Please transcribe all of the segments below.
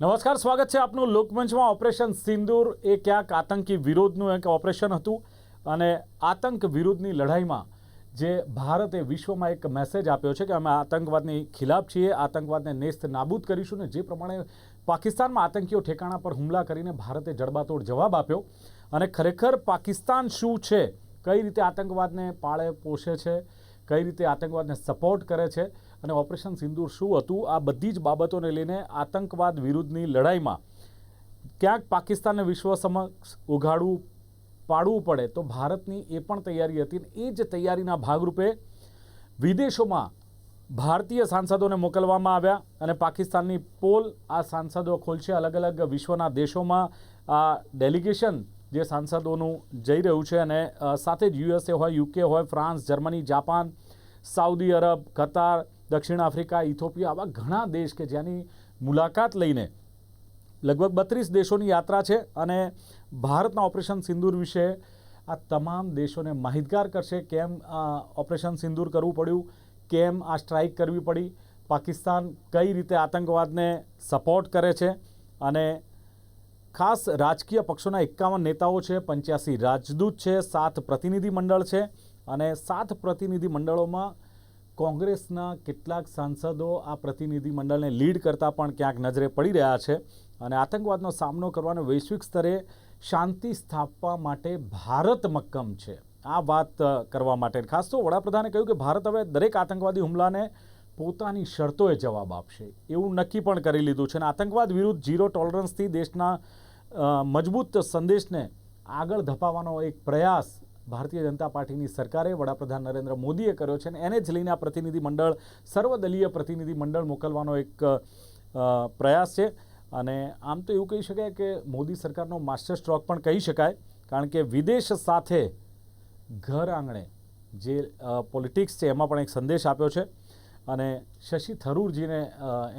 નમસ્કાર, સ્વાગત છે આપનું લોકમંચમાં ઓપરેશન સિંદૂર. એ ક્યાંક આતંકી વિરોધનું એક ઓપરેશન હતું અને આતંક વિરુદ્ધની લડાઈમાં જે ભારતે વિશ્વમાં એક મેસેજ આપ્યો છે કે અમે આતંકવાદની ખિલાફ છીએ, આતંકવાદને નેસ્ત નાબૂદ કરીશું ને જે પ્રમાણે પાકિસ્તાનમાં આતંકીઓ ઠેકાણા પર હુમલા કરીને ભારતે જડબાતોડ જવાબ આપ્યો. અને ખરેખર પાકિસ્તાન શું છે? કઈ રીતે આતંકવાદને પાળે પોષે છે? કઈ રીતે આતંકવાદને સપોર્ટ કરે છે? અને ઓપરેશન સિંદૂર શું હતું? આ બધી જ બાબતોને લઈને આતંકવાદ વિરુદ્ધની લડાઈમાં ક્યાંક પાકિસ્તાનને વિશ્વ સમક્ષ ઉઘાડવું પાડવું પડે તો ભારતની એ પણ તૈયારી હતી એ જ તૈયારીના ભાગરૂપે વિદેશોમાં ભારતીય સાંસદોને મોકલવામાં આવ્યા અને પાકિસ્તાનની પોલ આ સાંસદો ખોલશે. અલગ અલગ વિશ્વના દેશોમાં આ ડેલિગેશન જે સાંસદોનું જઈ રહ્યું છે અને સાથે જ યુએસએ હોય, યુકે હોય, France, Germany, Japan, Saudi Arab, Qatar દક્ષિણ આફ્રિકા, ઇથોપિયા આવા ઘણા દેશ કે જેની મુલાકાત લઈને લગભગ બત્રીસ દેશોની યાત્રા છે અને ભારતના ઓપરેશન સિંદૂર વિશે આ તમામ દેશોને માહિતગાર કરશે કેમ ઓપરેશન સિંદૂર કરવું પડ્યું, કેમ આ સ્ટ્રાઇક કરવી પડી, પાકિસ્તાન કઈ રીતે આતંકવાદને સપોર્ટ કરે છે અને ખાસ રાજકીય પક્ષોના એકાવન નેતાઓ છે, પંચ્યાસી રાજદૂત છે, સાત પ્રતિનિધિમંડળ છે અને સાત પ્રતિનિધિ મંડળોમાં કોંગ્રેસના કેટલાક સાંસદો આ પ્રતિનિધિ મંડળને લીડ કરતા પણ ક્યાંક નજરે પડી રહ્યા છે અને આતંકવાદનો સામનો કરવાનો વૈશ્વિક સ્તરે શાંતિ સ્થાપવા માટે ભારત મક્કમ છે. આ વાત કરવા માટે ખાસ તો વડાપ્રધાને કહ્યું કે ભારત હવે દરેક આતંકવાદી હુમલાને પોતાની શરતોએ જવાબ આપશે. એવું નક્કી પણ કરી લીધું છે અને આતંકવાદ વિરુદ્ધ ઝીરો ટોલરન્સથી દેશના મજબૂત સંદેશને આગળ ધપાવવાનો એક પ્રયાસ ભારતીય જનતા પાર્ટીની સરકારે વડાપ્રધાન નરેન્દ્ર મોદીએ કર્યો છે અને એને જ લઈને આ પ્રતિનિધિ મંડળ, સર્વદલીય પ્રતિનિધિ મંડળ મોકલવાનો એક પ્રયાસ છે. અને આમ તો એવું કહી શકાય કે મોદી સરકારનો માસ્ટર સ્ટ્રોક પણ કહી શકાય, કારણ કે વિદેશ સાથે ઘર આંગણે જે પોલિટિક્સ છે એમાં પણ એક સંદેશ આપ્યો છે. અને શશી થરૂરજીને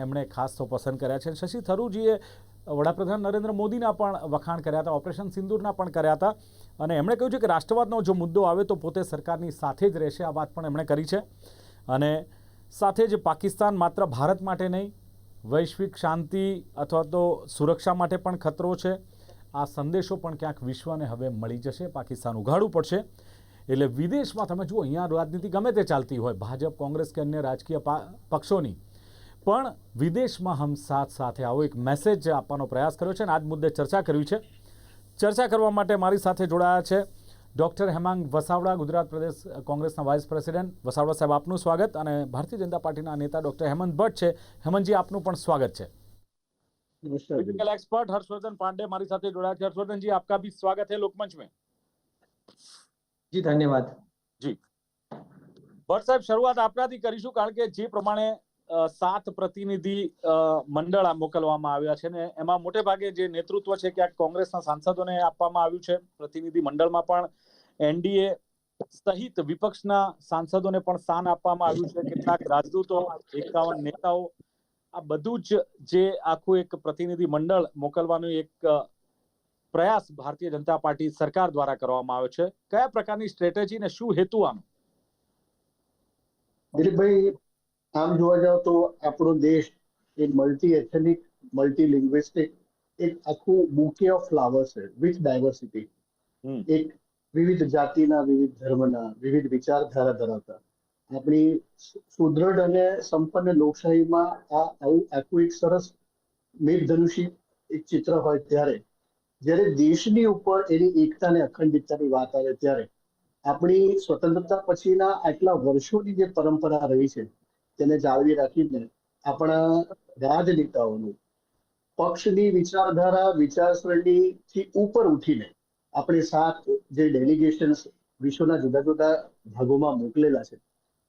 એમણે ખાસ તો પસંદ કર્યા છે. શશી થરૂરજીએ વડાપ્રધાન નરેન્દ્ર મોદીના પણ વખાણ કર્યા હતા, ઓપરેશન સિંદૂરના પણ કર્યા હતા. અને એમણે કહ્યું છે કે રાષ્ટ્રવાદનો જો મુદ્દો આવે તો પોતે સરકારની સાથે જ રહેશે, આ વાત પણ એમણે કરી છે. અને સાથે જ પાકિસ્તાન માત્ર ભારત માટે નહીં, વૈશ્વિક શાંતિ અથવા તો સુરક્ષા માટે પણ ખતરો છે. આ સંદેશો પણ ક્યાંક વિશ્વને હવે મળી જશે, પાકિસ્તાન ઉઘાડવું પડશે. એટલે વિદેશમાં તમે જુઓ, અહીંયા રાજનીતિ ગમે તે ચાલતી હોય, ભાજપ, કોંગ્રેસ કે અન્ય રાજકીય પક્ષોની પણ વિદેશમાં હમ સાથ સાથે આવો એક મેસેજ આપવાનો પ્રયાસ કર્યો છે અને આજ મુદ્દે ચર્ચા કરવી છે. ચર્ચા કરવા માટે મારી સાથે જોડાયા છે ડૉક્ટર હેમાંગ વસાવડા ગુજરાત પ્રદેશ કોંગ્રેસના વાઇસ પ્રેસિડેન્ટ. વસાવડા સાહેબ આપનું સ્વાગત અને ભારતીય જનતા પાર્ટીના નેતા ડૉક્ટર હેમંત ભટ્ટ છે. હેમંતજી આપનું પણ સ્વાગત છે. ફિઝિકલ એક્સપર્ટ હર્ષવર્ધન પાંડે મારી સાથે જોડાયા છે. હર્ષવર્ધનજી આપકા ભી સ્વાગત હે લોકમંચ મેં જી ધન્યવાદ. જી. ભટ્ટ સાહેબ શરૂઆત આપનાથી કરીશું કારણ કે જે પ્રમાણે સાત પ્રતિનિધિ મંડળ મોકલવામાં આવ્યા છે ને એમાં મોટે ભાગે જે નેતૃત્વ છે ક્યાંક કોંગ્રેસના સાંસદોને આપવામાં આવ્યું છે. પ્રતિનિધિ મંડળમાં પણ એનડીએ સહિત વિપક્ષના સાંસદોને પણ સ્થાન આપવામાં આવ્યું છે. કેટલાક રાજદૂતો, એકાવન નેતાઓ, આ બધું જ જે આખું એક પ્રતિનિધિ મંડળ મોકલવાનું એક પ્રયાસ ભારતીય જનતા પાર્ટી સરકાર દ્વારા કરવામાં આવ્યો છે. કયા પ્રકારની સ્ટ્રેટેજી ને શું હેતુ આનો દિલીપભાઈ આમ જોવા જાવ તો આપણો દેશ એ મલ્ટી એથનિક મલ્ટી લિંગ્વિસ્ટિક એક આખું બુકે ઓફ ફ્લાવર્સ છે વિથ ડાયવર્સિટી એક વિવિધ જાતિના વિવિધ ધર્મના વિવિધ વિચારધારા ધરાવતા. આપણી સુદૃઢ અને સંપન્ન લોકશાહીમાં આ આવું આખું એક સરસ મેઘધનુષી એક ચિત્ર હોય ત્યારે જ્યારે દેશની ઉપર એની એકતા અને અખંડિતતાની વાત આવે ત્યારે આપણી સ્વતંત્રતા પછીના આટલા વર્ષોની જે પરંપરા રહી છે તેને જાળવી રાખીને આપણા રાજનેતાઓનું પક્ષની વિચારધારા, વિચારસરણીથી ઉપર ઉઠીને આપણે સાત જે ડેલિગેશન્સ વિશ્વના જુદા જુદા ભાગોમાં મોકલેલા છે.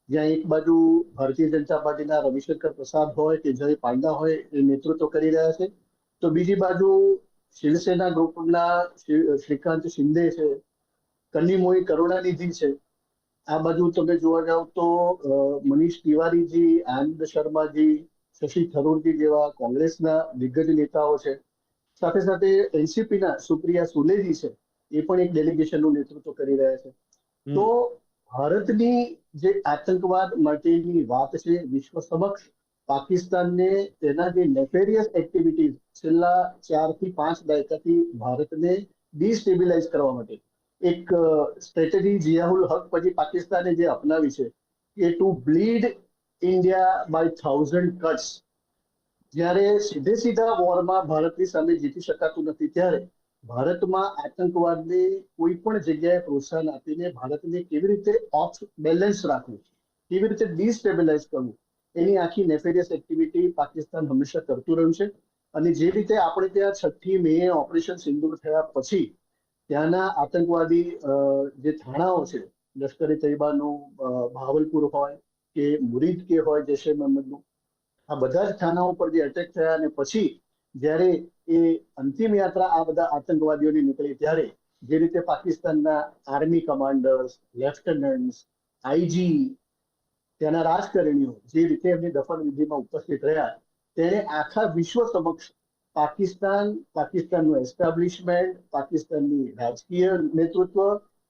જ્યાં એક બાજુ ભારતીય જનતા પાર્ટીના રવિશંકર પ્રસાદ હોય કે જય પાંડા હોય એ નેતૃત્વ કરી રહ્યા છે. તો બીજી બાજુ શિવસેના ગ્રુપના શ્રીકાંત શિંદે છે, કન્નીમોઈ કરુણાનિધિ છે આ બાજુ તમે જોવા જાવ તો મનીષ તિવારીજી આનંદ શર્માજી શશી થરૂરજી જેવા કોંગ્રેસના દિગ્ગજ નેતાઓ છે. સાથે સાથે એનસીપીના સુપ્રિયા સુલેજી છે એ પણ એક ડેલિગેશનનું નેતૃત્વ કરી રહ્યા છે. તો ભારતની જે આતંકવાદ માટેની વાત છે વિશ્વ સમક્ષ પાકિસ્તાનને તેના જે નેફેરિયસ એક્ટિવિટીઝ છેલ્લા ચારથી પાંચ દાયકાથી ભારતને ડિસ્ટેબિલાઇઝ કરવા માટે એક સ્ટ્રેટેજી જિયાઉલ હક પછી પાકિસ્તાને જે અપનાવી છે કે to bleed India by thousand cuts જ્યારે સીધે સીધા વોરમાં ભારતની સામે જીતી શકાતું નથી, ત્યારે ભારતમાં આતંકવાદને કોઈ પણ જગ્યાએ પ્રોત્સાહન આપીને ભારતને કેવી રીતે ઓફ બેલેન્સ રાખવું, કેવી રીતે ડિસ્ટેબિલાઇઝ કરવું, એની આખી નેફેરિયસ એક્ટિવિટી પાકિસ્તાન હંમેશા કરતું રહ્યું છે. અને જે રીતે આપણે ત્યાં છઠ્ઠી મે ઓપરેશન સિંદૂર થયા પછી ત્યાંના આતંકવાદી જે થાણાઓ છે લશ્કરે તૈયબાનું અ, ભાવલપુર હોય કે મુરીદ કે હોય જૈશે મહમ્મદનું આ બધા જ થાનાઓ પર જે અટેક થયા અને પછી જ્યારે એ અંતિમ યાત્રા આ બધા આતંકવાદીઓની નીકળી ત્યારે જે રીતે પાકિસ્તાનના આર્મી કમાન્ડર્સ લેફ્ટનન્ટ આઈજી ત્યાંના રાજકારણીઓ જે રીતે એમની દફન વિધિમાં ઉપસ્થિત રહ્યા તેણે આખા વિશ્વ સમક્ષ પાકિસ્તાન, પાકિસ્તાનનું એસ્ટાબ્લિશમેન્ટ પાકિસ્તાનની રાજકીય નેતૃત્વ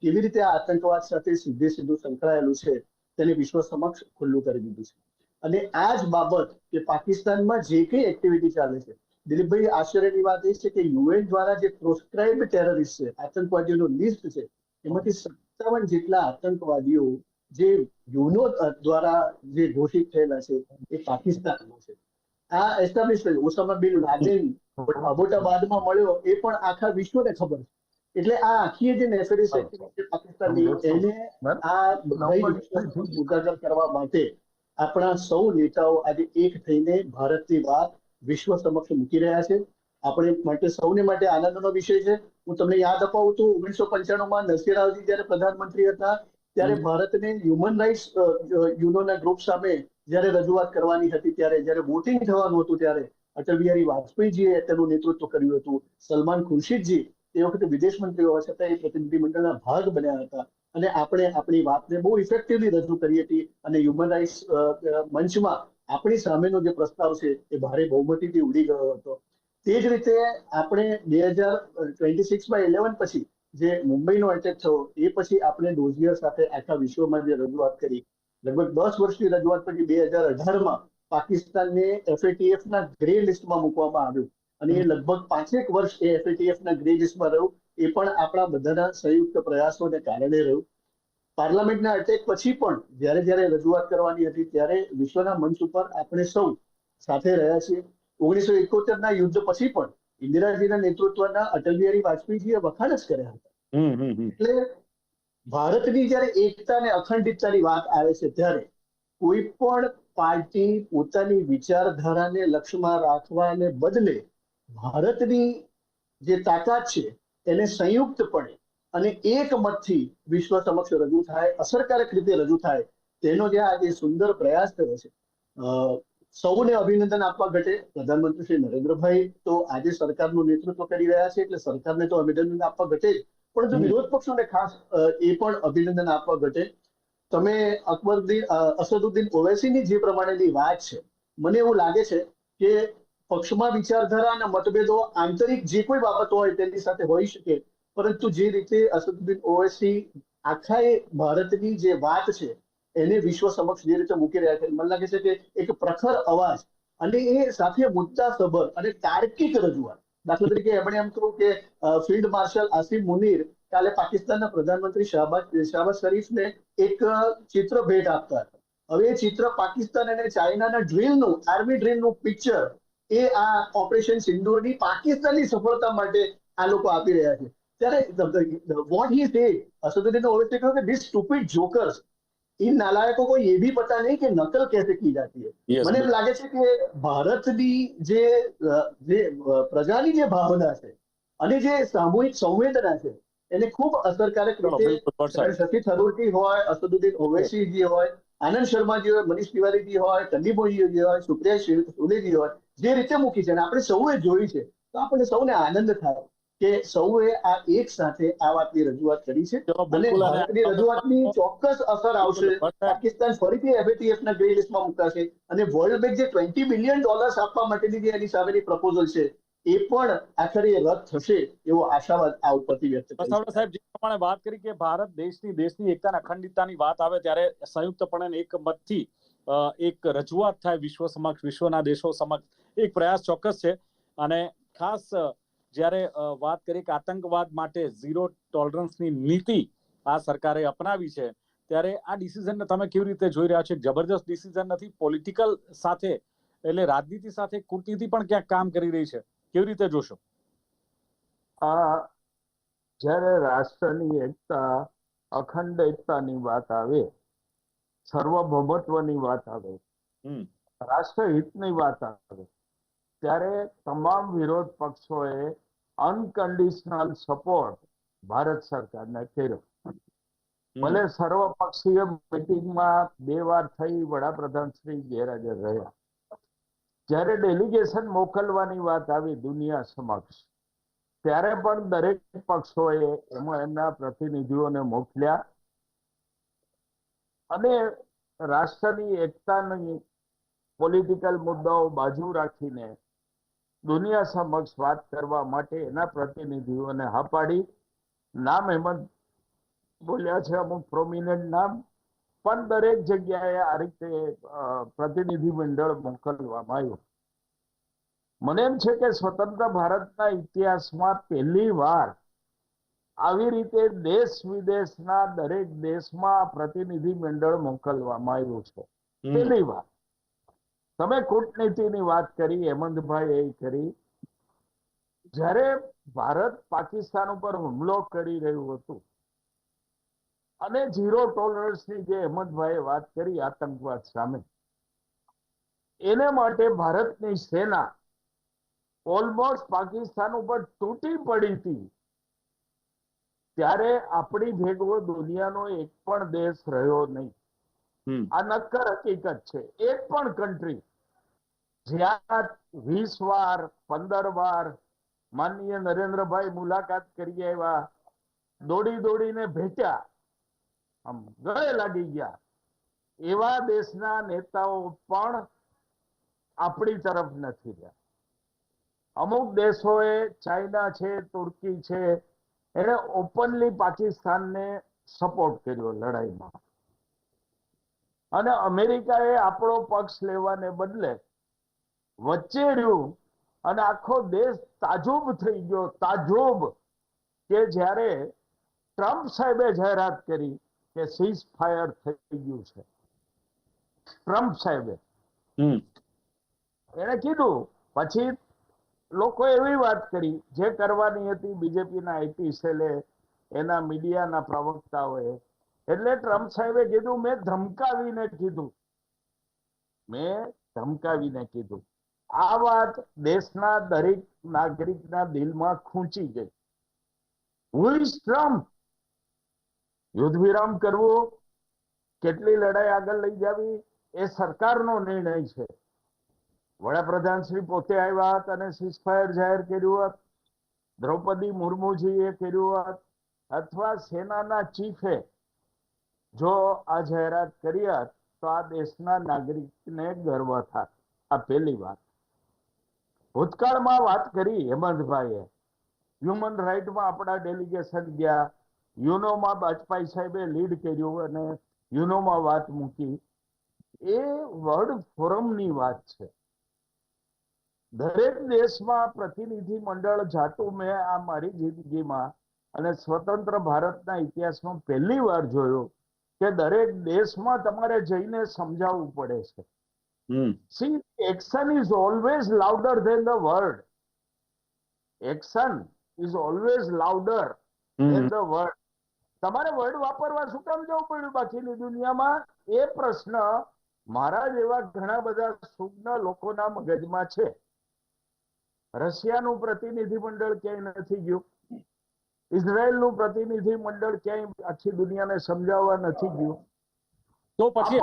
કેવી રીતે આતંકવાદ સાથે સીધે સીધું સંકળાયેલું છે તેને વિશ્વ સમક્ષ ખુલ્લું કરી દીધું છે. અને આ જ બાબત કે પાકિસ્તાનમાં જે કંઈ એક્ટિવિટી ચાલે છે, દિલીપભાઈ, આશ્ચર્યની વાત એ છે કે યુએન દ્વારા જે પ્રોસ્ક્રાઇબ ટેરરિસ્ટ છે, આતંકવાદીઓનો લિસ્ટ છે, એમાંથી સત્તાવન જેટલા આતંકવાદીઓ જે યુનો દ્વારા જે ઘોષિત થયેલા છે, એ પાકિસ્તાનમાં છે. આ એસ્ટાબ્લિશમેન્ટ ઓસામા બિન લાદેન અબોટાબાદમાં મળ્યો. એ પણ આખા વિશ્વને ખબર છે. એટલે આ આખી જે નેસેસરી છે પાકિસ્તાનની એને આ વિશ્વ કરવા માટે આપણા સૌ નેતાઓ આજે એક થઈને ભારતની વાત વિશ્વ સમક્ષ મૂકી રહ્યા છે. આપણે માટે સૌને માટે આનંદનો વિષય છે. હું તમને યાદ અપાવું તો ઓગણીસો પંચાણુંમાં નસીરાવજી જ્યારે પ્રધાનમંત્રી હતા ત્યારે ભારતને હ્યુમન રાઇટ્સ યુનોના ગ્રુપ સામે જ્યારે રજૂઆત કરવાની હતી ત્યારે જ્યારે વોટિંગ થવાનું હતું ત્યારે અટલ બિહારી વાજપેયીજીએ તેનું નેતૃત્વ કર્યું હતું. સલમાન ખુરશીદજી તે વખતે વિદેશ મંત્રી હોવા છતાં એ પ્રતિનિધિમંડળના ભાગ બન્યા હતા. અને આપણે આપણી વાતને બહુ ઇફેક્ટિવલી રજૂ કરી હતી અને હ્યુમન રાઇટ્સ મંચમાં આપણી સામેનો જે પ્રસ્તાવ છે એ ભારે બહુમતીથી ઉડી ગયો હતો. તે જ રીતે આપણે બે હજાર ટ્વેન્ટી સિક્સમાં ઇલેવન પછી જે મુંબઈનો એટેક થયો, એ પછી આપણે ડોઝિયર સાથે આખા વિશ્વમાં જે રજૂઆત કરી લગભગ દસ વર્ષની રજૂઆત પછી બે હજાર અઢારમાં પાકિસ્તાનને એફએટીએફ ના ગ્રે લિસ્ટમાં મૂકવામાં આવ્યું. અને એ લગભગ પાંચેક વર્ષ એ એફએટીએફ ના ગ્રે લિસ્ટમાં રહ્યું. એ પણ આપણા બધાના સંયુક્ત પ્રયાસોને કારણે રહ્યું. પાર્લામેન્ટના અટેક પછી પણ જ્યારે જ્યારે રજૂઆત કરવાની હતી ત્યારે વિશ્વના મંચ ઉપર આપણે સૌ સાથે રહ્યા છીએ. ઓગણીસો એકોતેર ના યુદ્ધ પછી પણ ઇન્દિરાજીના નેતૃત્વના અટલ બિહારી વાજપેયીજીએ વખાણ જ કર્યા હતા. એટલે ભારતની જ્યારે એકતા અને અખંડિતતાની વાત આવે છે ત્યારે કોઈ પણ પાર્ટી પોતાની વિચારધારાને લક્ષ્યમાં રાખવાને બદલે ભારતની જે તાકાત છે એને સંયુક્તપણે અને એક મતથી વિશ્વ સમક્ષ રજૂ થાય, અસરકારક રીતે રજૂ થાય, તેનો જે આજે સુંદર પ્રયાસ થયો છે સૌને અભિનંદન આપવા ઘટે. પ્રધાનમંત્રી શ્રી નરેન્દ્રભાઈ તો આજે સરકારનું નેતૃત્વ કરી રહ્યા છે, એટલે સરકારને તો અભિનંદન આપવા ઘટે જ. પરંતુ. વિરોધ પક્ષોને ખાસ એ પણ અભિનંદન આપવા ઘટે તમે અકબરુદ્દીન અ, અસદુદ્દીન ઓવૈસીની જે પ્રમાણેની વાત છે મને એવું લાગે છે કે પક્ષમાં વિચારધારા અને મતભેદો આંતરિક જે કોઈ બાબતો હોય તેની સાથે હોઈ શકે પરંતુ જે રીતે અસદુદ્દીન ઓવૈસી આખા એ ભારતની જે વાત છે એને વિશ્વ સમક્ષ જે રીતે મૂકી રહ્યા છે મને લાગે છે કે એક પ્રખર અવાજ અને એ સાથે મુદ્દાસભર અને તાર્કિક રજૂઆત દાખલા તરીકે એમણે એમ કહ્યું કે ફિલ્ડ માર્શલ આસિફ મુનીર કાલે પાકિસ્તાનના પ્રધાનમંત્રી શહબાજ શહબાજ શરીફને એક ચિત્ર ભેટ આપતા હવે એ ચિત્ર પાકિસ્તાન અને ચાઇનાના ડ્રીલનું, આર્મી ડ્રીલનું પિક્ચર એ આ ઓપરેશન સિંદૂરની પાકિસ્તાનની સફળતા માટે આ લોકો આપી રહ્યા છે. ત્યારે વોટ હી સે અસદુદ્દીન ઓવેસી કહ્યું કે ધીસ સ્ટુપિડ જોકર્સ इन नालायकों को ये भी पता नहीं कि नकल कैसे की जाती है Yes, મને એમ લાગે છે કે ભારતની જે અ, જે અ, પ્રજાની જે ભાવના છે અને જે સામૂહિક સંવેદના છે એને ખૂબ અસરકારક બિલકુલ, રીતે બિલકુલ, સાહેબ. શશી થરૂરજી હોય અસદુદ્દીન ઓવૈસીજી હોય આનંદ શર્માજી હોય મનીષ તિવારીજી હોય કંદીબોજીજી હોય સુપ્રિયા શિવ- સુલેજી હોય જે રીતે મૂકી છે અને આપણે સૌએ જોઈ છે તો આપણને સૌને આનંદ થાય કે સૌએ આ એક સાથે આ વાતની રજૂઆત કરી છે. અને ભારતની રજૂઆતની ચોક્કસ અસર આવશે. પાકિસ્તાન ફરીથી એફએટીએફ ના ગ્રે લિસ્ટમાં મુકાશે. અને વર્લ્ડ બેંક જે ટ્વેન્ટી બિલિયન ડોલર્સ આપવા માટેની જે એની સામેની પ્રપોઝલ છે એ પણ આખરે રદ થશે એવો આશાવાદ આ ઉપરથી વ્યક્ત વસાવડા સાહેબ જે પ્રમાણે વાત કરી કે ભારત દેશની દેશની એકતા અને અખંડિતતાની વાત આવે ત્યારે સંયુક્તપણે એક મતથી એક રજૂઆત થાય વિશ્વ સમક્ષ વિશ્વના દેશો સમક્ષ એક પ્રયાસ ચોક્કસ છે. અને ખાસ જ્યારે વાત કરીએ કે આતંકવાદ માટે ઝીરો ટોલરન્સની નીતિ આ સરકારે અપનાવી છે ત્યારે આ ડિસિઝનને તમે કેવી રીતે જોઈ રહ્યા છો? જબરજસ્ત ડિસિઝન નથી પોલિટિકલ સાથે એટલે રાજનીતિ સાથે કૂટનીતિ પણ ક્યાંક કામ કરી રહી છે. કેવી રીતે જોશો? આ જ્યારે રાષ્ટ્રની એકતા અખંડ એકતાની વાત આવે સર્વભૌમત્વની વાત આવે રાષ્ટ્રહિતની વાત આવે ત્યારે તમામ વિરોધ પક્ષોએ અનકન્ડિશનલ સપોર્ટ ભારત સરકારને કર્યો. ભલે સર્વપક્ષીય મિટિંગમાં બે વાર થઈ વડાપ્રધાન શ્રી ગેરહાજર રહ્યા. જ્યારે ડેલિગેશન મોકલવાની વાત આવી દુનિયા સમક્ષ ત્યારે પણ દરેક પક્ષોએ એમાં એમના પ્રતિનિધિઓને મોકલ્યા. અને રાષ્ટ્રની એકતાની પોલિટિકલ મુદ્દાઓ બાજુ રાખીને દુનિયા સમક્ષ વાત કરવા માટે એના પ્રતિનિધિઓને હા પાડી નામ હેમંત બોલ્યા છે અમુક પ્રોમિનન્ટ નામ પણ દરેક જગ્યાએ આ રીતે પ્રતિનિધિ મંડળ મોકલવામાં આવ્યું. મને એમ છે કે સ્વતંત્ર ભારતના ઇતિહાસમાં પહેલી વાર આવી રીતે દેશ વિદેશના દરેક દેશમાં પ્રતિનિધિ મંડળ મોકલવામાં આવ્યું છે. પહેલી વાર. તમે કૂટનીતિની વાત કરી હેમંતભાઈ એ કરી. જ્યારે ભારત પાકિસ્તાન ઉપર હુમલો કરી રહ્યું હતું અને ઝીરો ટોલરન્સની જે હેમંતભાઈએ વાત કરી આતંકવાદ સામે એને માટે ભારતની સેના ઓલમોસ્ટ પાકિસ્તાન ઉપર તૂટી પડી હતી. ત્યારે આપણી ભેગો દુનિયાનો એક પણ દેશ રહ્યો નહીં. આ નક્કર હકીકત છે. એક પણ કન્ટ્રી જ્યાં વીસ વાર, પંદર વાર માનનીય નરેન્દ્રભાઈ મુલાકાત કરી આવ્યા. દોડી દોડીને ભેટ્યા. આમ ગળે લાગી ગયા. એવા દેશના નેતાઓ પણ આપણી તરફ નથી રહ્યા. અમુક દેશોએ ચાઇના છે, તુર્કી છે એને ઓપનલી પાકિસ્તાનને સપોર્ટ કર્યો લડાઈમાં. અને અમેરિકાએ આપણો પક્ષ લેવાને બદલે વચ્ચે રહ્યું અને આખો દેશ તાજુબ થઈ ગયો. તાજુબ કે જ્યારે ટ્રમ્પ સાહેબે જાહેરાત કરી કે સીઝ ફાયર થઈ ગયું છે. ટ્રમ્પ સાહેબે. એને કીધું પછી લોકો એવી વાત કરી જે કરવાની હતી બીજેપીના આઈટી સેલે એના મીડિયાના પ્રવક્તાઓએ. એટલે ટ્રમ્પ સાહેબે કીધું મેં ધમકાવીને કીધું. મેં ધમકાવીને કીધું. આ વાત દેશના દરેક નાગરિકના દિલમાં ખૂંચી ગઈ. હુ ટ્રમ્પ યુદ્ધ વિરામ કરવો, કેટલી લડાઈ આગળ લઈ જવી, એ સરકારનો નિર્ણય છે. વડાપ્રધાન શ્રી પોતે આવ્યા હતા અને સીઝફાયર જાહેર કર્યું હોત, દ્રૌપદી મુર્મુજીએ કર્યું હોત, અથવા સેનાના ચીફે જો આ જાહેરાત કરી હોત, તો આ દેશના નાગરિકને ગર્વ થાત. આ પહેલી વાત. ભૂતકાળમાં વાત કરી, હેમંતભાઈએ. હ્યુમન રાઇટમાં આપણા ડેલિગેશન ગયા. યુનોમાં બાજપાઈ સાહેબે લીડ કર્યું અને યુનોમાં વાત મૂકી. એ વર્લ્ડ ફોરમની વાત છે. દરેક દેશમાં પ્રતિનિધિ મંડળ જાતું મેં આ મારી જિંદગીમાં અને સ્વતંત્ર ભારતના ઇતિહાસમાં પહેલી વાર જોયું કે દરેક દેશમાં તમારે જઈને સમજાવવું પડે છે. Hmm See, action is always louder than the word. Action is always louder than the word. તમારે વર્ડ વાપરવા શું કામ જવું પડ્યું બાકીની દુનિયામાં? એ પ્રશ્ન મારા જેવા ઘણા બધા સુજ્ઞ લોકોના મગજમાં છે. રશિયાનું પ્રતિનિધિ મંડળ ક્યાંય નથી ગયું? ઇઝરાયલનું પ્રતિનિધિ મંડળ ક્યાંય આખી દુનિયાને સમજાવવા નથી ગયું? તો પછી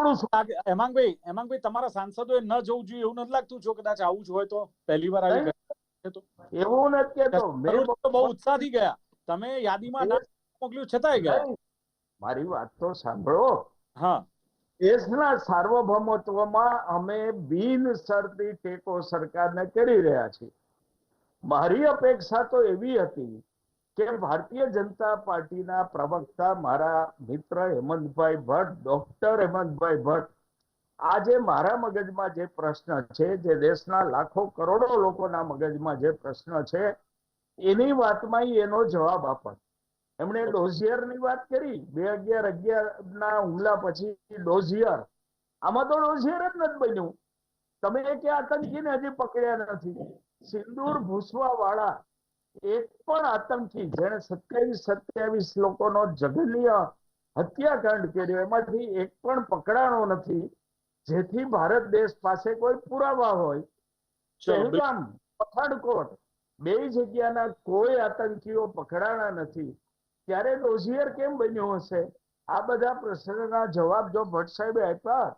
હેમાંગભાઈ હેમાંગભાઈ તમારા સાંસદોએ ન જવું જોઈએ એવું નથી લાગતું? જો કદાચ આવું જ હોય તો પહેલી વાર આવી એવું નથી કેતો બહુ ઉત્સાહથી ગયા. તમે યાદીમાં નામ મોકલ્યું છતાંય ગયા. મારી વાત તો સાંભળો. હા. દેશના સાર્વભૌમત્વમાં અમે બિન શરતી ટેકો સરકારને કરી રહ્યા છીએ. મારી અપેક્ષા તો એવી હતી કે ભારતીય જનતા પાર્ટીના પ્રવક્તા મારા મિત્ર હેમંતભાઈ ભટ્ટ, ડોક્ટર હેમંતભાઈ ભટ્ટ, આજે મારા મગજમાં જે પ્રશ્ન છે, જે દેશના લાખો કરોડો લોકોના મગજમાં જે પ્રશ્ન છે, એની વાતમાં એનો જવાબ આપત એમણે ડોઝિયરની વાત કરી, બે અગિયાર અગિયાર ના હુમલા પછી ડોઝિયર. આમાં તો ડોઝિયર જ નથી બન્યું. તમે કે આતંકીને હજી પકડ્યા નથી? સિંદૂર ભૂસવા વાળા એક પણ આતંકી. જેણે સત્યાવીસ સત્યાવીસ લોકોનો જઘન્ય હત્યાકાંડ કર્યો. એમાંથી એક પણ પકડાણો નથી. જેથી ભારત દેશ પાસે કોઈ પુરાવા હોય. પહેલગામ પઠાણકોટ બે જગ્યાના કોઈ આતંકીઓ પકડાણા નથી. ત્યારે ડોઝિયર કેમ બન્યો હશે? આ બધા પ્રશ્નના જવાબ જો ભટ્ટ સાહેબે આપ્યા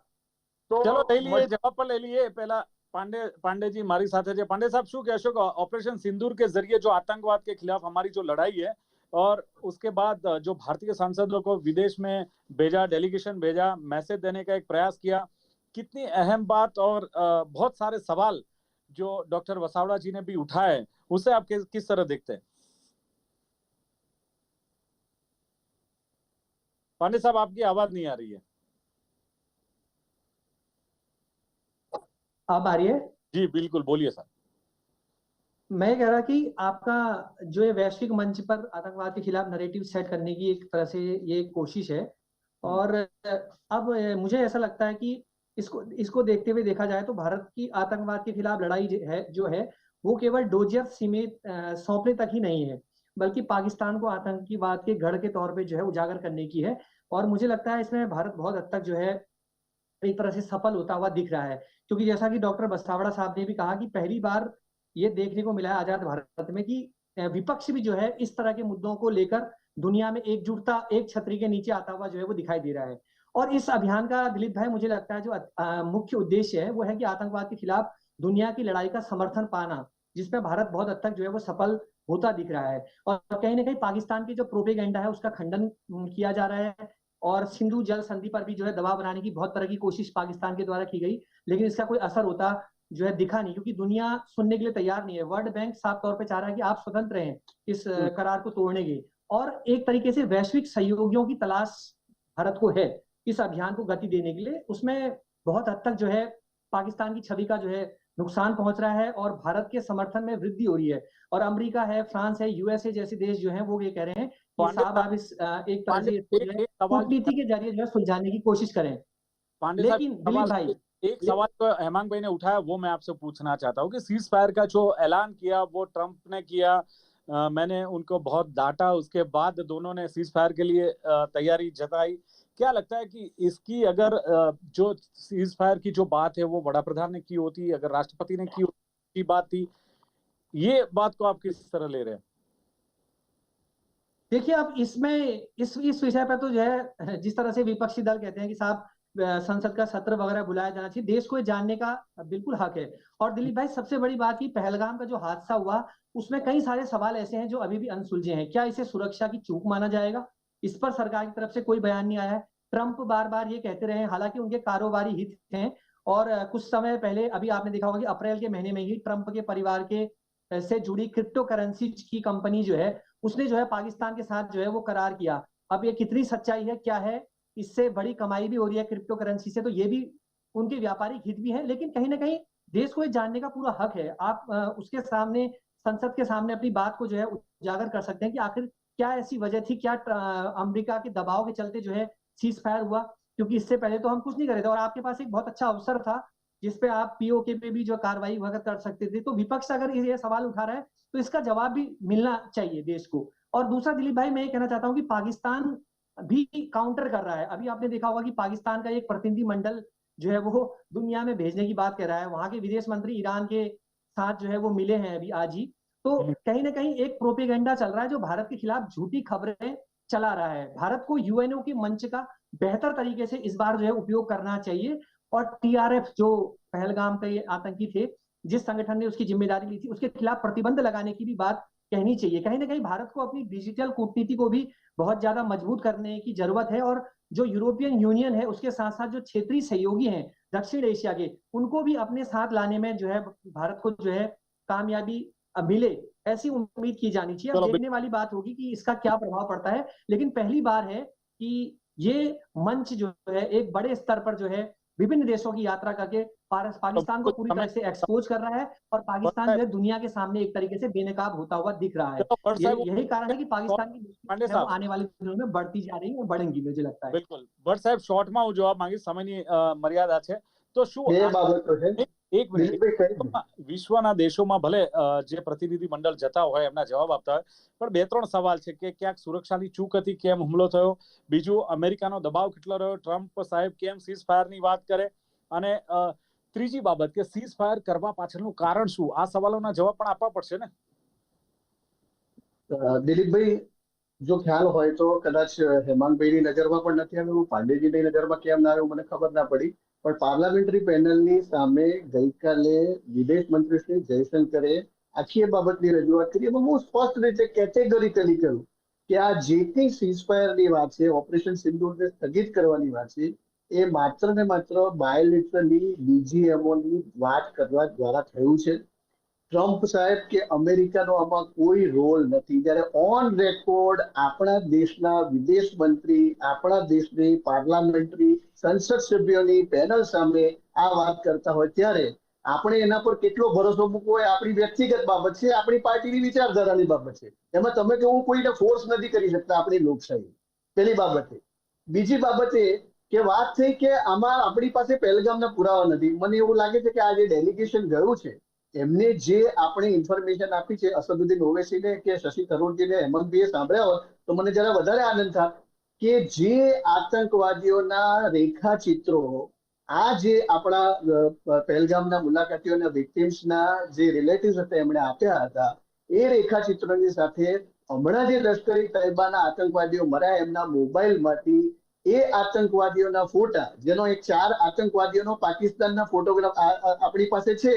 તો જવાબ પણ લઈ લઈએ. પહેલા पांडे पांडे जी हमारी साथ है पांडे साहब, शू कहो कि ऑपरेशन सिंदूर के ज़रिए जो आतंकवाद के खिलाफ हमारी जो लड़ाई है, और उसके बाद जो भारतीय सांसदों को विदेश में भेजा डेलीगेशन भेजा मैसेज देने का एक प्रयास किया, कितनी अहम बात और बहुत सारे सवाल जो डॉक्टर वसावड़ा जी ने भी उठाए, उसे आप किस तरह देखते हैं? पांडे साहब, आपकी आवाज़ नहीं आ रही है। अब आ रही है? जी बिल्कुल बोलिए सर। मैं कह रहा कि आपका जो ये वैश्विक मंच पर आतंकवाद के खिलाफ नैरेटिव सेट करने की एक तरह से ये कोशिश है और अब मुझे ऐसा लगता है कि इसको इसको देखते हुए देखा जाए तो भारत की आतंकवाद के खिलाफ लड़ाई जो है जो है वो केवल डोजियर सीमित सौंपने तक ही नहीं है बल्कि पाकिस्तान को आतंकीवाद के गढ़ के तौर पे जो है उजागर करने की है और मुझे लगता है इसमें भारत बहुत हद तक जो है एक तरह से सफल होता हुआ दिख रहा है। क्योंकि जैसा कि डॉक्टर बसावड़ा साहब ने भी कहा कि पहली बार ये देखने को मिला है आज़ाद भारत में कि विपक्ष भी जो है इस तरह के मुद्दों को लेकर दुनिया में एकजुटता, एक छतरी के नीचे आता हुआ जो है वो दिखाई दे रहा है। और इस अभियान का दिलीप भाई, मुझे लगता है जो मुख्य उद्देश्य है वो है कि आतंकवाद के खिलाफ दुनिया की लड़ाई का समर्थन पाना, जिसमें भारत बहुत हद तक जो है वो सफल होता दिख रहा है। और कहीं ना कहीं पाकिस्तान की जो प्रोपेगेंडा है उसका खंडन किया जा रहा है। और सिंधु जल संधि पर भी जो है दबाव बनाने की बहुत तरह की कोशिश पाकिस्तान के द्वारा की गई। लेकिन इसका कोई असर होता जो है दिखा नहीं क्योंकि दुनिया सुनने के लिए तैयार नहीं है। वर्ल्ड बैंक साफ़ तौर पे चाह रहा है कि आप स्वतंत्र हैं इस हम्म। करार को तोड़ने के। और एक तरीके से वैश्विक सहयोगियों की तलाश भारत को है इस अभियान को गति देने के लिए। उसमें बहुत हद तक जो है पाकिस्तान की छवि का जो है नुकसान पहुँच रहा है और भारत के समर्थन में वृद्धि हो रही है। और अमेरिका है फ्रांस है यूएसए जैसे देश जो है वो ये कह रहे हैं कि साहब आप इस एक तरह से कूटनीति के ज़रिए जो है सुलझाने की कोशिश करें। लेकिन दिलीप भाई एक सवाल जो हेमांग भाई ने उठाया वो मैं आपसे पूछना चाहता हूँ कि सीज फायर का जो ऐलान किया वो ट्रंप ने किया अ, मैंने उनको बहुत डांटा उसके बाद दोनों ने सीज फायर के लिए तैयारी जताई। क्या लगता है कि इसकी अगर जो सीज फायर की जो बात है वो बड़ा प्रधान ने की होती अगर राष्ट्रपति ने की की बात थी ये बात को आप किस तरह ले रहे हैं? देखिए अब इसमें इस इस विषय पर तो जो है जिस तरह से विपक्षी दल कहते हैं कि साहब संसद का सत्र वगैरह बुलाया जाना चाहिए। देश को जानने का बिल्कुल हक है। और दिलीप भाई, सबसे बड़ी बात की पहलगाम का जो हादसा हुआ, उसमें कई सारे सवाल ऐसे हैं जो अभी भी अनसुलझे हैं। क्या इसे सुरक्षा की चूक माना जाएगा? इस पर सरकार की तरफ़ से कोई बयान नहीं आया है। ट्रंप बार बार ये कहते रहे हालाँकि उनके कारोबारी हित हैं। और कुछ समय पहले, अभी आपने देखा होगा कि अप्रैल के महीने में ही ट्रंप के परिवार के से जुड़ी क्रिप्टो करेंसी की कंपनी जो है, उसने जो है पाकिस्तान के साथ जो है वो करार किया। अब ये कितनी सच्चाई है, क्या है? इससे बड़ी कमाई भी हो रही है क्रिप्टो करेंसी से तो ये भी उनके व्यापारिक हित भी है, लेकिन कहीं ना कहीं देश को ये जानने का पूरा हक है। आप उसके सामने, संसद के सामने अपनी बात को जो है उजागर कर सकते हैं कि आखिर क्या ऐसी वजह थी, क्या अमेरिका के दबाव के चलते जो है सीज फायर हुआ, क्योंकि इससे पहले तो हम कुछ नहीं कर थे। और आपके पास एक बहुत अच्छा अवसर था जिसपे आप पीओके पे भी जो कार्रवाई वगैरह कर सकते थे। तो विपक्ष अगर ये सवाल उठा रहा है तो इसका जवाब भी मिलना चाहिए देश को। और दूसरा दिलीप भाई, मैं ये कहना चाहता हूँ कि पाकिस्तान भी काउंटर कर रहा है। अभी आपने देखा होगा कि पाकिस्तान का एक प्रतिनिधि मंडल जो है वो दुनिया में भेजने की बात कर रहा है। वहाँ के विदेश मंत्री ईरान के साथ जो है वो मिले हैं अभी आज ही। तो हम्म। कहीं ना कहीं एक प्रोपेगेंडा चल रहा है जो भारत के खिलाफ झूठी खबरें चला रहा है। भारत को यूएनओ के मंच का बेहतर तरीके से इस बार जो है उपयोग करना चाहिए। और टीआरएफ जो पहलगाम के आतंकी थे जिस संगठन ने उसकी ज़िम्मेदारी ली थी उसके खिलाफ प्रतिबंध लगाने की भी बात कहनी चाहिए। कहीं ना कहीं भारत को अपनी डिजिटल कूटनीति को भी बहुत ज़्यादा मज़बूत करने की ज़रूरत है और जो यूरोपियन यूनियन है उसके साथ साथ जो क्षेत्रीय सहयोगी हैं दक्षिण एशिया के उनको भी अपने साथ लाने में जो है भारत को जो है कामयाबी मिले ऐसी उम्मीद की जानी चाहिए। अब देखने वाली बात होगी कि इसका क्या प्रभाव पड़ता है लेकिन पहली बार है कि ये मंच जो है एक बड़े स्तर पर जो है विभिन्न देशों की यात्रा करके पार- पाकिस्तान को पूरी तरह से एक्सपोज कर रहा है और पाकिस्तान जो है दुनिया के सामने एक तरीके से बेनकाब होता हुआ दिख रहा है चलो, भट्ट ये- साहब, यही कारण है कि पाकिस्तान की पांडे दुश्मनी है वो साहब। आने वाले दिनों में बढ़ती जा रही है और बढ़ेंगी मुझे लगता है બિલકુલ ભટ્ટ સાહેબ શોર્ટમાં હું જવાબ માંગીશ સમયની અ, મર્યાદા છે તો શું બે આ- બાબતો છે એક મિનિટ. વિશ્વના દેશોમાં ભલે જે પ્રતિનિધિ મંડળ જતા હોય એમના જવાબ આપતા હોય પણ બે ત્રણ સવાલ છે કે ક્યાંક સુરક્ષાની ચૂક હતી કેમ હુમલો થયો? બીજું અમેરિકાનો દબાવ કેટલો રહ્યો? ટ્રમ્પ સાહેબ કેમ સીઝ ફાયરની વાત કરે? અને ત્રીજી બાબત કે સીઝ ફાયર કરવા પાછળનું કારણ શું? આ સવાલોના જવાબ પણ આપવા પડશે ને? દિલીપભાઈ જો ખ્યાલ હોય તો કદાચ હેમાંગભાઈની નજરમાં પણ નથી આવ્યું પાંડેજીની નજરમાં કેમ ના આવ્યું મને ખબર ના પડી. પણ પાર્લામેન્ટરી પેનલની સામે ગઈકાલે વિદેશ મંત્રી શ્રી જયશંકરે આખી એ બાબતની રજૂઆત કરી. એમાં બહુ સ્પષ્ટ રીતે કેટેગરીકલી કહ્યું કે આ જે કંઈ સીઝફાયરની વાત છે, ઓપરેશન સિંદૂરને સ્થગિત કરવાની વાત છે, એ માત્ર ને માત્ર બાયોલિટરલી બીજીએમઓની વાત કરવા દ્વારા થયું છે. ટ્રમ્પ સાહેબ કે અમેરિકાનો આમાં કોઈ રોલ નથી. જ્યારે ઓન રેકોર્ડ આપણા દેશના વિદેશ મંત્રી, આપણા દેશની પાર્લામેન્ટરી, સંસદ સભ્યોની પેનલ સામે આ વાત કરતા હોય, ત્યારે આપણે એના પર કેટલો ભરોસો મૂકવો એ આપણી વ્યક્તિગત બાબત છે, આપણી પાર્ટીની વિચારધારાની બાબત છે. એમાં તમે કે હું કોઈને ફોર્સ નથી કરી શકતા આપણી લોકશાહી. પેલી બાબતે. બીજી બાબતે કે વાત થઈ કે આમાં આપણી પાસે પહેલગામના પુરાવા નથી. મને એવું લાગે છે કે આ જે ડેલિગેશન ગયું છે એમને જે આપણે ઇન્ફોર્મેશન આપી છે, અસદુદ્દીન ઓવેસીને કે શશી થરૂરજીને હેમંતભાઈએ સાંભળ્યા હોત તો મને જરા વધારે આનંદ થાત કે જે આતંકવાદીઓના રેખાચિત્રો, આ જે આપણા પહેલગામના મુલાકાતીઓના વિક્ટિમ્સના જે રિલેટિવ્સ હતા, એમણે આપ્યા હતા, એ રેખાચિત્રોની સાથે હમણાં જે લશ્કરી તૈબાના આતંકવાદીઓ મર્યા, એમના મોબાઈલમાંથી એ આતંકવાદીઓના ફોટા જેનો એક ચાર આતંકવાદીઓનો પાકિસ્તાનના ફોટોગ્રાફ આપણી પાસે છે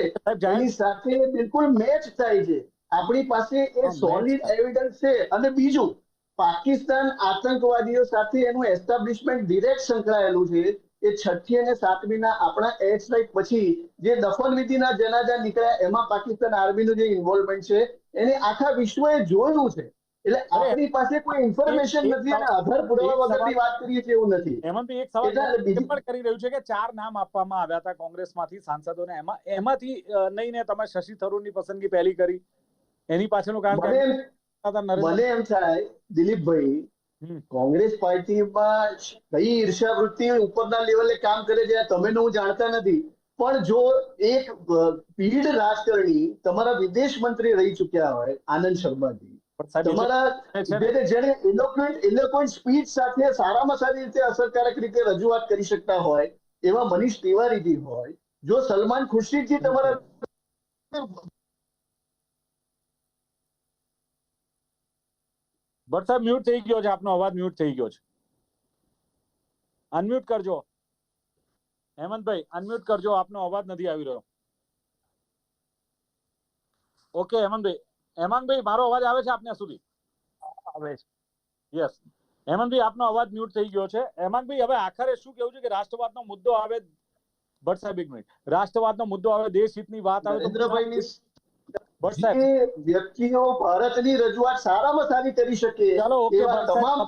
એની સાથે બિલકુલ મેચ થાય છે. આપણી પાસે એ સોલિડ એવિડન્સ છે. અને બીજું પાકિસ્તાન આતંકવાદીઓ સાથે એનું એસ્ટાબ્લિશમેન્ટ ડિરેક્ટ સંકળાયેલું છે. એ છઠ્ઠી અને સાતમીના આપણા એર સ્ટ્રાઇક પછી જે દફન વિધિના જનાજા નીકળ્યા એમાં પાકિસ્તાન આર્મીનું જે ઇન્વોલ્વમેન્ટ છે એને આખા વિશ્વએ જોયું છે. એટલે આપણી પાસે કોઈ ઇન્ફોર્મેશન નથી અને આધાર પુરાવા વગરની વાત કરીએ છીએ એવું નથી. હેમંતભાઈ એક સવાલ પણ કરી રહ્યું છે કે ચાર નામ આપવામાં આવ્યા હતા કોંગ્રેસમાંથી સાંસદોને. એમાં એમાંથી અ, નહીં ને તમે શશી થરૂરની પસંદગી પહેલી કરી. એની પાછળનું કારણ મને એમ એમ થાય દિલીપભાઈ કોંગ્રેસ પાર્ટીમાં કઈ ઈર્ષાવૃત્તિ ઉપરના લેવલે કામ કરે છે તમે હું જાણતા નથી. પણ જો એક પીઢ રાજકારણી તમારા વિદેશ મંત્રી રહી ચુક્યા હોય આનંદ શર્માજી તમારા જેને જેને eloquent eloquent સાથે સારામાં સારી રીતે અસરકારક રીતે રજૂઆત કરી શકતા હોય એવા મનીષ તિવારીજી હોય જો સલમાન ખુરશીદજી તમારા ભટ્ટ સાહેબ મ્યુટ થઈ ગયો છે આપનો અવાજ મ્યુટ થઈ ગયો છે. અનમ્યુટ કરજો. હેમંતભાઈ અનમ્યુટ કરજો આપનો અવાજ નથી આવી રહ્યો. ઓકે હેમંતભાઈ હેમંતભાઈ મારો અવાજ આવે છે આપને સુધી? આવે છે. યસ હેમંતભાઈ આપનો અવાજ મ્યુટ થઈ ગયો છે. હેમંતભાઈ હવે આખરે શું કેવું છે કે રાષ્ટ્રવાદનો મુદ્દો આવે? ભટ્ટ સાહેબ એક મિનિટ રાષ્ટ્રવાદનો મુદ્દો આવે દેશ હિતની વાત આવે તો નરેન્દ્રભાઈની વ્યક્તિઓ ભારતની રજૂઆત સારામાં સારી કરી શકે તમામ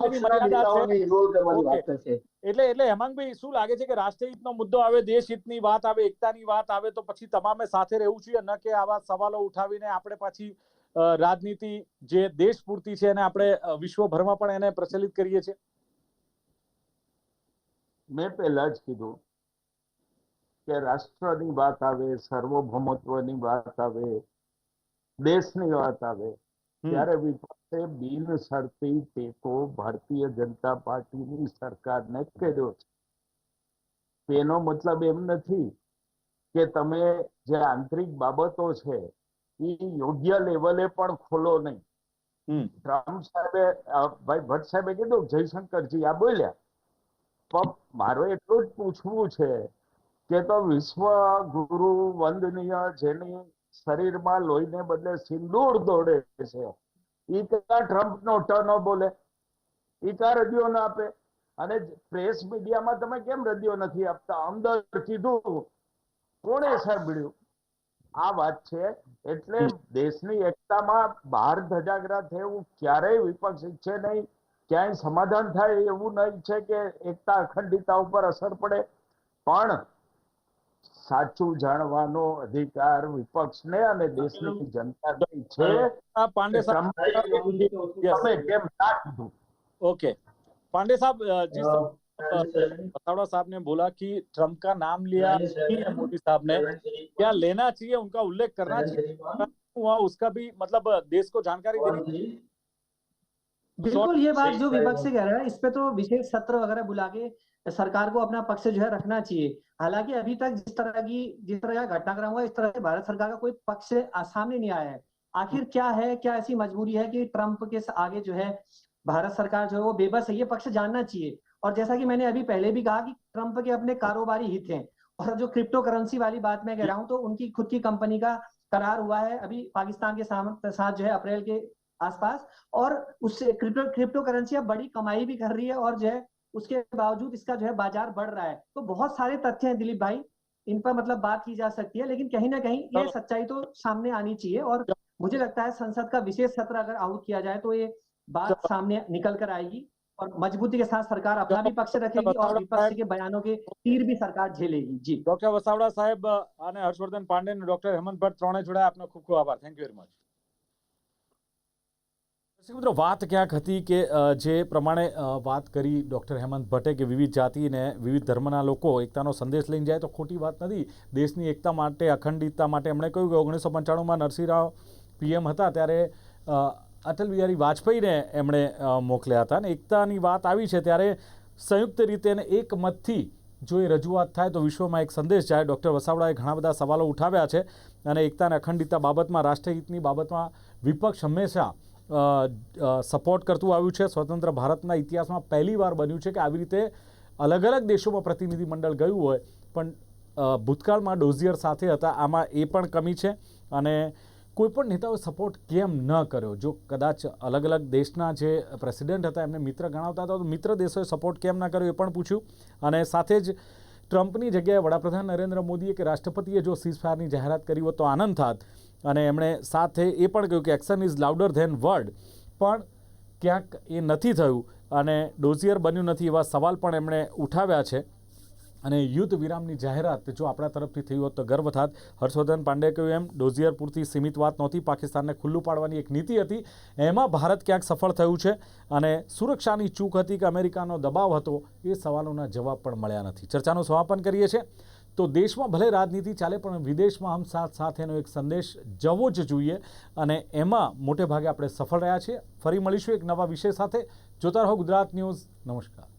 એટલે એટલે હેમાંગભાઈ શું લાગે છે કે રાષ્ટ્રીય હિતનો મુદ્દો આવે દેશ હિતની વાત આવે એકતાની વાત આવે તો પછી તમામે સાથે રહેવું જોઈએ ન કે આવા સવાલો ઉઠાવીને આપણે પાછી રાજનીતિ જે દેશ પૂરતી છે એને આપણે વિશ્વભરમાં પણ એને પ્રચલિત કરીએ છીએ? મેં પહેલા જ કીધું કે રાષ્ટ્રની વાત આવે સર્વભૌમત્વની વાત આવે દેશની વાત આવે ત્યારે વિપક્ષે બિનશરતી ટેકો ભારતીય જનતા પાર્ટીની સરકારને કર્યો છે. તેનો મતલબ એમ નથી કે તમે જે આંતરિક બાબતો છે એ યોગ્ય લેવલે પણ ખોલો નહીં. ટ્રમ્પ સાહેબે ભાઈ ભટ્ટ સાહેબે કીધું જયશંકરજી આ બોલ્યા. પણ મારે એટલું જ પૂછવું છે કે તો વિશ્વ ગુરુ વંદનીય જેની શરીરમાં લોહીને બદલે સિંદૂર દોડે છે ઈ કયા ટ્રમ્પ નો ટર્ન બોલે? ઈ કા રદિયો ના આપે? અને પ્રેસ મીડિયામાં તમે કેમ રદિયો નથી આપતા? અંદર કીધું કોણે સાંભળ્યું? આ વાત છે. એટલે દેશની એકતામાં બહાર ધજાગરા થવું ક્યારેય વિપક્ષ ઈચ્છે નહીં. ક્યાંય સમાધાન થાય એવું નહીં છે કે એકતા અખંડિતા ઉપર અસર પડે. પણ સાચું જાણવાનો અધિકાર વિપક્ષને અને દેશની જનતા છે તમે કેમ ઓકે. પાંડે સાહેબ अ, साहब ने बोला कि ट्रंप का नाम लिया मोदी साहब ने। क्या लेना चाहिए उनका उल्लेख करना चाहिए? हुआ उसका भी मतलब देश को जानकारी देनी बिल्कुल ये बात जो विपक्ष से कह रहा है इस पे तो विशेष सत्र वगैरह बुला के सरकार को अपना पक्ष जो है रखना चाहिए। हालाँकि अभी तक जिस तरह की जिस तरह का घटनाक्रम हुआ इस तरह से भारत सरकार का कोई पक्ष सामने नहीं आया है। आखिर क्या है क्या ऐसी मजबूरी है कि ट्रंप के आगे जो है भारत सरकार जो है वो बेबस है? ये पक्ष जानना चाहिए। और जैसा कि मैंने अभी पहले भी कहा कि ट्रंप के अपने कारोबारी हित हैं। और जो क्रिप्टो करेंसी वाली बात मैं कह रहा हूँ तो उनकी खुद की कंपनी का करार हुआ है। अभी पाकिस्तान के साथ जो है अप्रैल के आसपास और उससे क्रिप्टो क्रिप्टो करेंसी अब बड़ी कमाई भी कर रही है और जो है उसके बावजूद इसका जो है बाज़ार बढ़ रहा है। तो बहुत सारे तथ्य हैं दिलीप भाई इन पर मतलब बात की जा सकती है लेकिन कहीं ना कहीं ये सच्चाई तो सामने आनी चाहिए। और मुझे लगता है संसद का विशेष सत्र अगर आहूत किया जाए तो ये बात सामने निकल कर आएगी। और मजबूती के साथ सरकार अपना भी पक्ष रखेगी और बताओ, विपक्ष के बयानों के तीर भी सरकार झेलेगी जी ડોક્ટર વસાવડા સાહેબ અને હર્ષવર્ધન પાંડે અને ડોક્ટર હેમંત ભટ્ટ ત્રણે જોડાયા આપનો ખૂબ ખૂબ આભાર થેન્ક યુ વેરી મચ દર્શક મિત્રો વાત ક્યાંક હતી કે અ, જે પ્રમાણે અ, વાત કરી ડૉક્ટર હેમંત ભટ્ટે કે વિવિધ જાતિ અને વિવિધ ધર્મના લોકો એકતાનો સંદેશ લઈને જાય તો ખોટી વાત નથી દેશની એકતા માટે અખંડિતતા માટે એમણે કહ્યું કે ઓગણીસો પંચાણુંમાં નરસિંહરાવ પીએમ હતા ત્યારે અ, અટલ બિહારી વાજપેયીને એમણે મોકલ્યા હતા અને એકતાની વાત આવી છે ત્યારે સંયુક્ત રીતે અને એક મતથી જો એ રજૂઆત થાય તો વિશ્વમાં એક સંદેશ જાય ડૉક્ટર વસાવડાએ ઘણા બધા સવાલો ઉઠાવ્યા છે અને એકતા અને અખંડિતતા બાબતમાં, રાષ્ટ્રહિતની બાબતમાં વિપક્ષ હંમેશા સપોર્ટ કરતું આવ્યું છે. સ્વતંત્ર ભારતના ઇતિહાસમાં પહેલીવાર બન્યું છે કે આવી રીતે અલગ અલગ દેશોમાં પ્રતિનિધિમંડળ ગયું હોય. પણ ભૂતકાળમાં ડોઝિયર સાથે હતા. આમાં એ પણ કમી છે અને કોઈ નેતાઓ સપોર્ટ કેમ ન કર્યો? જો કદાચ અલગ અલગ દેશના જે પ્રેસિડેન્ટ હતા, એમને મિત્ર ગણાવતા હતા, તો મિત્ર દેશોએ સપોર્ટ કેમ ન કર્યો એ પણ પૂછ્યું. અને સાથે જ ટ્રમ્પની જગ્યાએ વડાપ્રધાન નરેન્દ્ર મોદીએ કે રાષ્ટ્રપતિએ જો સીઝફાયરની જાહેરાત કરી હોત તો આનંદ થાત. અને એમણે સાથે એ પણ કહ્યું કે action is louder than word પણ ક્યાંક એ નથી થયું અને ડોઝિયર બન્યું નથી એવા સવાલ પણ એમણે ઉઠાવ્યા છે. અને યુદ્ધ વિરામની જાહેરાત, જો આપણા તરફથી થઈ હોત તો ગર્વ થાત. હર્ષવર્ધન પાંડે કહ્યું એમ ડોઝિયર પૂરતી સીમિત વાત નહોતી, પાકિસ્તાનને ખુલ્લું પાડવાની એક નીતિ હતી. એમાં ભારત ક્યાંક સફળ થયું છે અને સુરક્ષાની ચૂક હતી કે અમેરિકાનો દબાવ હતો એ સવાલોના જવાબ પણ મળ્યા નથી. ચર્ચાનું સમાપન કરીએ છીએ. તો દેશમાં ભલે રાજનીતિ ચાલે, પણ વિદેશમાં હમ સાથ સાથેનો એક સંદેશ જવો જ જોઈએ અને એમાં મોટે ભાગે આપણે સફળ રહ્યા છીએ. ફરી મળીશું એક નવા વિષય સાથે. જોતા રહો ગુજરાત ન્યૂઝ. નમસ્કાર.